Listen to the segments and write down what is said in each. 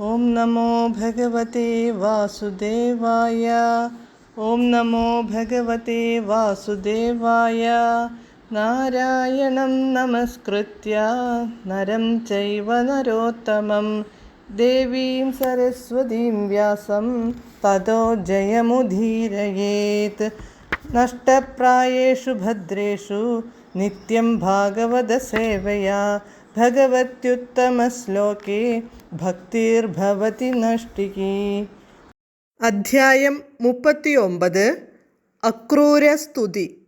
ॐ नमो भगवते वासुदेवाय। ॐ नमो भगवते वासुदेवाय। नारायणं नमस्कृत्य नरं चैव नरोत्तमं। देवीं सरस्वतीं व्यासं ततो जयमुदीरयेत्। नष्टप्रायेषु भद्रेषु नित्यं भागवतसेवया ഭഗവത്യുത്തമശ്ലോകേ ഭക്തിർഭവതി നഷ്ടികി അധ്യായം മുപ്പത്തിയൊമ്പത് അക്രൂരസ്തുതി.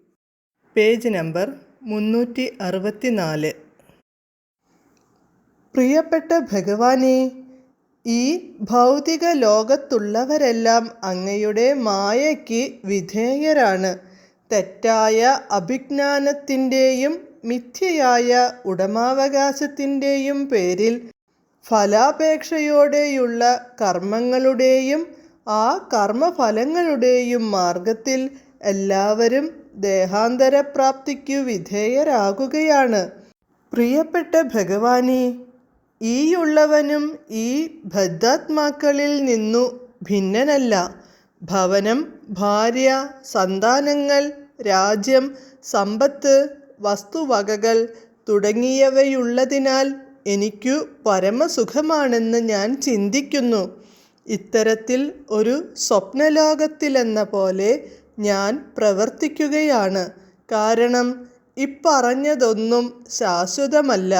പേജ് നമ്പർ മുന്നൂറ്റി അറുപത്തിനാല് പ്രിയപ്പെട്ട ഭഗവാനെ ഈ ഭൗതിക ലോകത്തുള്ളവരെല്ലാം അങ്ങയുടെ മായയ്ക്ക് വിധേയരാണ്. തെറ്റായ അഭിജ്ഞാനത്തിന്റെയും മിഥ്യയായ ഉടമാവകാശത്തിന്റെയും പേരിൽ ഫലാപേക്ഷയോടെയുള്ള കർമ്മങ്ങളുടെയും ആ കർമ്മഫലങ്ങളുടെയും മാർഗത്തിൽ എല്ലാവരും ദേഹാന്തരപ്രാപ്തിക്കു വിധേയരാകുകയാണ്. പ്രിയപ്പെട്ട ഭഗവാനെ ഈയുള്ളവനും ഈ ബദ്ധാത്മാക്കളിൽ നിന്നു ഭിന്നനല്ല. ഭവനം ഭാര്യ സന്താനങ്ങൾ രാജ്യം സമ്പത്ത് വസ്തുവകകൾ തുടങ്ങിയവയുള്ളതിനാൽ എനിക്കു പരമസുഖമാണെന്ന് ഞാൻ ചിന്തിക്കുന്നു. ഇത്തരത്തിൽ ഒരു സ്വപ്നലോകത്തിലെന്ന പോലെ ഞാൻ പ്രവർത്തിക്കുകയാണ്. കാരണം ഇപ്പറഞ്ഞതൊന്നും ശാശ്വതമല്ല.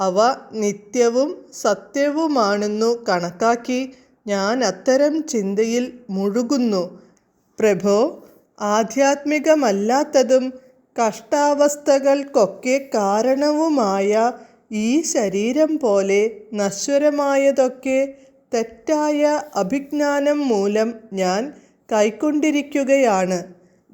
അവ നിത്യവും സത്യവുമാണെന്നു കണക്കാക്കി ഞാൻ അത്തരം ചിന്തയിൽ മുഴുകുന്നു. പ്രഭോ ആധ്യാത്മികമല്ലാത്തതും കഷ്ടാവസ്ഥകൾക്കൊക്കെ കാരണവുമായ ഈ ശരീരം പോലെ നശ്വരമായതൊക്കെ തെറ്റായ അഭിജ്ഞാനം മൂലം ഞാൻ കൈക്കൊണ്ടിരിക്കുകയാണ്.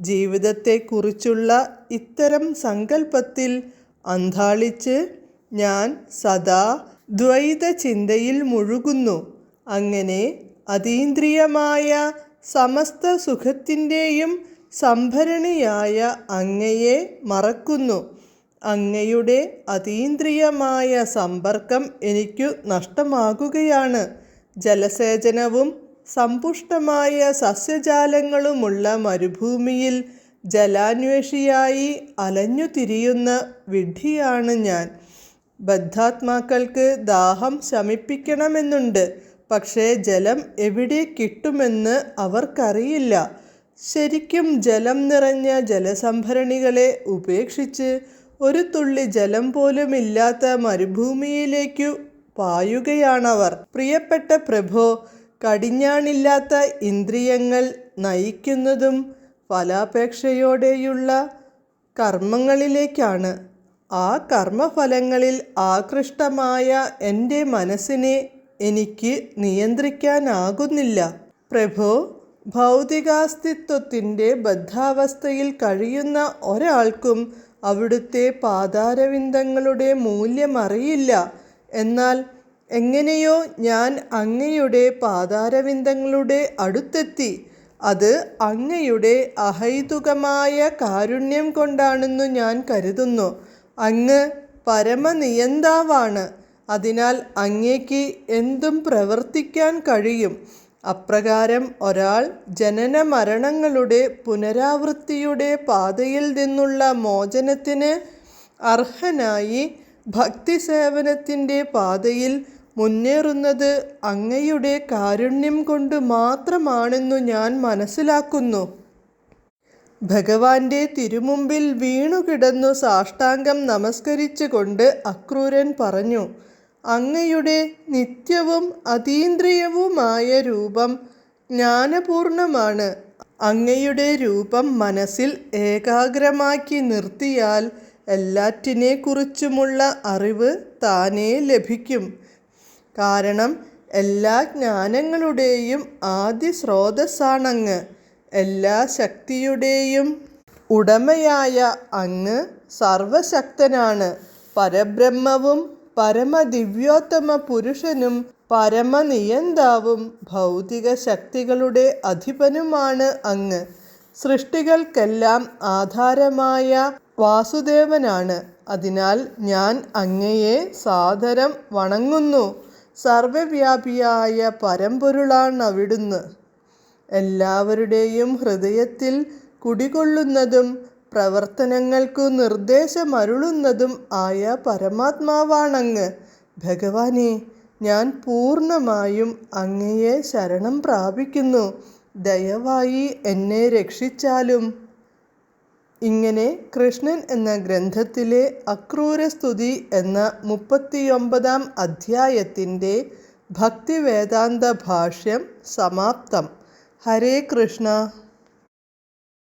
ജീവിതത്തെക്കുറിച്ചുള്ള ഇത്തരം സങ്കല്പത്തിൽ അന്താളിച്ച് ഞാൻ സദാ ദ്വൈത ചിന്തയിൽ മുഴുകുന്നു. അങ്ങനെ അതീന്ദ്രിയമായ സമസ്ത സുഖത്തിന്റെയും സംഭരണിയായ അങ്ങയെ മറക്കുന്നു. അങ്ങയുടെ അതീന്ദ്രിയമായ സമ്പർക്കം എനിക്കു നഷ്ടമാകുകയാണ്. ജലസേചനവും സമ്പുഷ്ടമായ സസ്യജാലങ്ങളുമുള്ള മരുഭൂമിയിൽ ജലാന്വേഷിയായി അലഞ്ഞു തിരിയുന്ന വിഡ്ഢിയാണ് ഞാൻ. ബദ്ധാത്മാക്കൾക്ക് ദാഹം ശമിപ്പിക്കണമെന്നുണ്ട്. പക്ഷേ ജലം എവിടെ കിട്ടുമെന്ന് അവർക്കറിയില്ല. ശരിക്കും ജലം നിറഞ്ഞ ജലസംഭരണികളെ ഉപേക്ഷിച്ച് ഒരു തുള്ളി ജലം പോലുമില്ലാത്ത മരുഭൂമിയിലേക്കു പായുകയാണവർ. പ്രിയപ്പെട്ട പ്രഭോ കടിഞ്ഞാണില്ലാത്ത ഇന്ദ്രിയങ്ങൾ നയിക്കുന്നതും ഫലാപേക്ഷയോടെയുള്ള കർമ്മങ്ങളിലേക്കാണ്. ആ കർമ്മഫലങ്ങളിൽ ആകൃഷ്ടമായ എന്റെ മനസ്സിനെ എനിക്ക് നിയന്ത്രിക്കാനാകുന്നില്ല. പ്രഭോ ഭൗതികാസ്തിത്വത്തിന്റെ ബദ്ധാവസ്ഥയിൽ കഴിയുന്ന ഒരാൾക്കും അവിടുത്തെ പാതാരവിന്ദങ്ങളുടെ മൂല്യമറിയില്ല എന്നാൽ എങ്ങനെയോ ഞാൻ അങ്ങയുടെ പാതാരവിന്ദങ്ങളുടെ അടുത്തെത്തി. അത് അങ്ങയുടെ അഹൈതുകമായ കാരുണ്യം കൊണ്ടാണെന്നു ഞാൻ കരുതുന്നു. അങ്ങ് പരമനിയന്താവാണ്. അതിനാൽ അങ്ങേക്ക് എന്തും പ്രവർത്തിക്കാൻ കഴിയും. അപ്രകാരം ഒരാൾ ജനന മരണങ്ങളുടെ പുനരാവൃത്തിയുടെ പാതയിൽ നിന്നുള്ള മോചനത്തിന് അർഹനായി ഭക്തി സേവനത്തിന്റെ പാതയിൽ മുന്നേറുന്നത് അങ്ങയുടെ കാരുണ്യം കൊണ്ട് മാത്രമാണെന്നു ഞാൻ മനസ്സിലാക്കുന്നു. ഭഗവാന്റെ തിരുമുമ്പിൽ വീണുകിടന്നു സാഷ്ടാംഗം നമസ്കരിച്ചുകൊണ്ട് അക്രൂരൻ പറഞ്ഞു അങ്ങയുടെ നിത്യവും അതീന്ദ്രിയവുമായ രൂപം ജ്ഞാനപൂർണമാണ്. അങ്ങയുടെ രൂപം മനസ്സിൽ ഏകാഗ്രമാക്കി നിർത്തിയാൽ എല്ലാറ്റിനെക്കുറിച്ചുമുള്ള അറിവ് താനേ ലഭിക്കും. കാരണം എല്ലാ ജ്ഞാനങ്ങളുടെയും ആദ്യ സ്രോതസ്സാണങ്ങ്. എല്ലാ ശക്തിയുടെയും ഉടമയായ അങ്ങ് സർവശക്തനാണ്. പരബ്രഹ്മവും പരമദിവ്യോത്തമ പുരുഷനും പരമനിയന്താവും ഭൗതിക ശക്തികളുടെ അധിപനുമാണ് അങ്ങ്. സൃഷ്ടികൾക്കെല്ലാം ആധാരമായ വാസുദേവനാണ്. അതിനാൽ ഞാൻ അങ്ങയെ സാദരം വണങ്ങുന്നു. സർവവ്യാപിയായ പരമ്പൊരുളാണ് അവിടുന്ന് എല്ലാവരുടെയും ഹൃദയത്തിൽ കുടികൊള്ളുന്നതും പ്രവർത്തനങ്ങൾക്കു നിർദ്ദേശമരുളുന്നതും ആയ പരമാത്മാവാണങ്ങ്. ഭഗവാനെ ഞാൻ പൂർണമായും അങ്ങയെ ശരണം പ്രാപിക്കുന്നു. ദയവായി എന്നെ രക്ഷിച്ചാലും. ഇങ്ങനെ കൃഷ്ണൻ എന്ന ഗ്രന്ഥത്തിലെ അക്രൂരസ്തുതി എന്ന മുപ്പത്തിയൊമ്പതാം അധ്യായത്തിന്റെ ഭക്തിവേദാന്ത ഭാഷ്യം സമാപ്തം. ഹരേ കൃഷ്ണ.